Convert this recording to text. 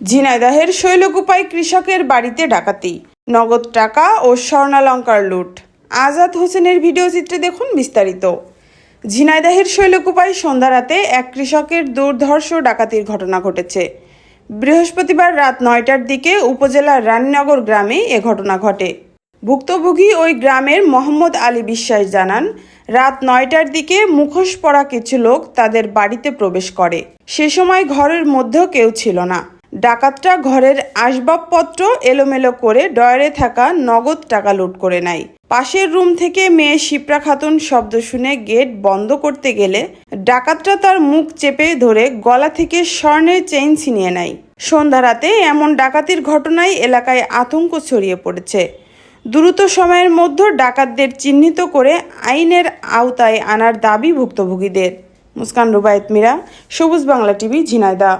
ঝিনাইদহের শৈলকুপায় কৃষকের বাড়িতে ডাকাতি, নগদ টাকা ও স্বর্ণালঙ্কার লুট। আজাদ হোসেনের ভিডিও চিত্রে দেখুন বিস্তারিত। ঝিনাইদহের শৈলকুপায় সন্ধ্যা রাতে এক কৃষকের দুর্ধর্ষ ডাকাতির ঘটনা ঘটেছে। বৃহস্পতিবার রাত নয়টার দিকে উপজেলার রানীনগর গ্রামে এ ঘটনা ঘটে। ভুক্তভোগী ওই গ্রামের মোহাম্মদ আলী বিশ্বাস জানান, রাত নয়টার দিকে মুখোশ পরা কিছু লোক তাদের বাড়িতে প্রবেশ করে। সে সময় ঘরের মধ্যেও কেউ ছিল না। ডাকাতরা ঘরের আসবাবপত্র এলোমেলো করে ডয়ারে থাকা নগদ টাকা লুট করে নেয়। পাশের রুম থেকে মেয়ে শিপ্রা খাতুন শব্দ শুনে গেট বন্ধ করতে গেলে ডাকাতরা তার মুখ চেপে ধরে গলা থেকে স্বর্ণের চেইন ছিনিয়ে নেয়। সন্ধ্যা রাতে এমন ডাকাতির ঘটনায় এলাকায় আতঙ্ক ছড়িয়ে পড়েছে। দ্রুত সময়ের মধ্যে ডাকাতদের চিহ্নিত করে আইনের আওতায় আনার দাবি ভুক্তভোগীদের। মুস্কান রুবায়ত মীরা, সবুজ বাংলা টিভি ঝিনাইদা